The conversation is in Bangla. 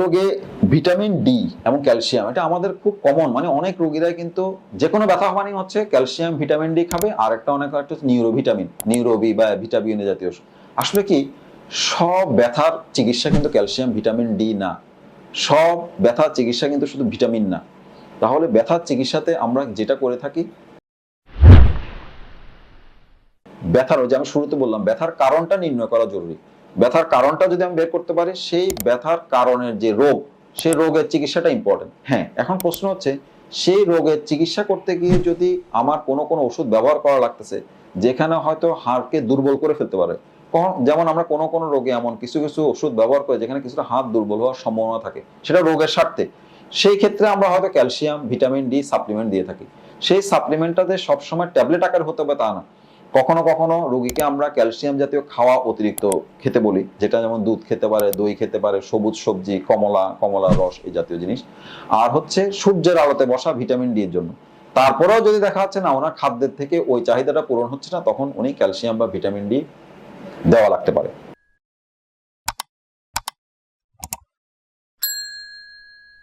রোগে ভিটামিন ডি এবং ক্যালসিয়াম, এটা আমাদের খুব কমন মানে অনেক রোগীরাই কিন্তু যে কোনো ব্যথা মানে হচ্ছে, ক্যালসিয়াম ভিটামিন ডি খাবে আর একটা অনেক একটা নিউরো ভিটামিন নিউরোবি বা ভিটামিন জাতীয় আসলে কি সব ব্যথার চিকিৎসা কিন্তু ক্যালসিয়াম, ভিটামিন ডি না। সব ব্যথার চিকিৎসা কিন্তু শুধু ভিটামিন না। তাহলে ব্যথার চিকিৎসাতে আমরা যেটা করে থাকি, ব্যথার ওই যে আমি শুরুতে বললাম, ব্যথার কারণটা নির্ণয় করা জরুরি। ব্যথার কারণটা যদি আমি বের করতে পারি, সেই ব্যথার কারণের যে রোগ, সেই রোগের চিকিৎসাটা ইম্পর্টেন্ট হ্যাঁ এখন প্রশ্ন হচ্ছে, সেই রোগের চিকিৎসা করতে গিয়ে যদি আমার কোনো কোনো ওষুধ ব্যবহার করা লাগতেছে, যেখানে হয়তো হাড়কে দুর্বল করে ফেলতে পারে যেমন আমরা কোনো কোনো রোগে এমন কিছু কিছু ওষুধ ব্যবহার করে যেখানে কিছুটা হাত দুর্বল হওয়ার সম্ভাবনা থাকে, সেটা রোগের স্বার্থে। সেই ক্ষেত্রে আমরা হয়তো ক্যালসিয়াম, ভিটামিন ডি সাপ্লিমেন্ট দিয়ে থাকি। সেই সাপ্লিমেন্টটাতে সবসময় ট্যাবলেট আকারে হতে হবে তা না। কখনো কখনো রোগীকে আমরা ক্যালসিয়াম জাতীয় খাওয়া অতিরিক্ত খেতে বলি, যেটা যেমন দুধ খেতে পারে, দই খেতে পারে, সবুজ সবজি, কমলা কমলা রস এই জাতীয় জিনিস। আর হচ্ছে সূর্যের আলোতে বসা ভিটামিন ডি এর জন্য। তারপরেও যদি দেখা যাচ্ছে না, ওনার খাদ্যের থেকে ওই চাহিদাটা পূরণ হচ্ছে না, তখন উনি ক্যালসিয়াম বা ভিটামিন ডি দেওয়া লাগতে পারে।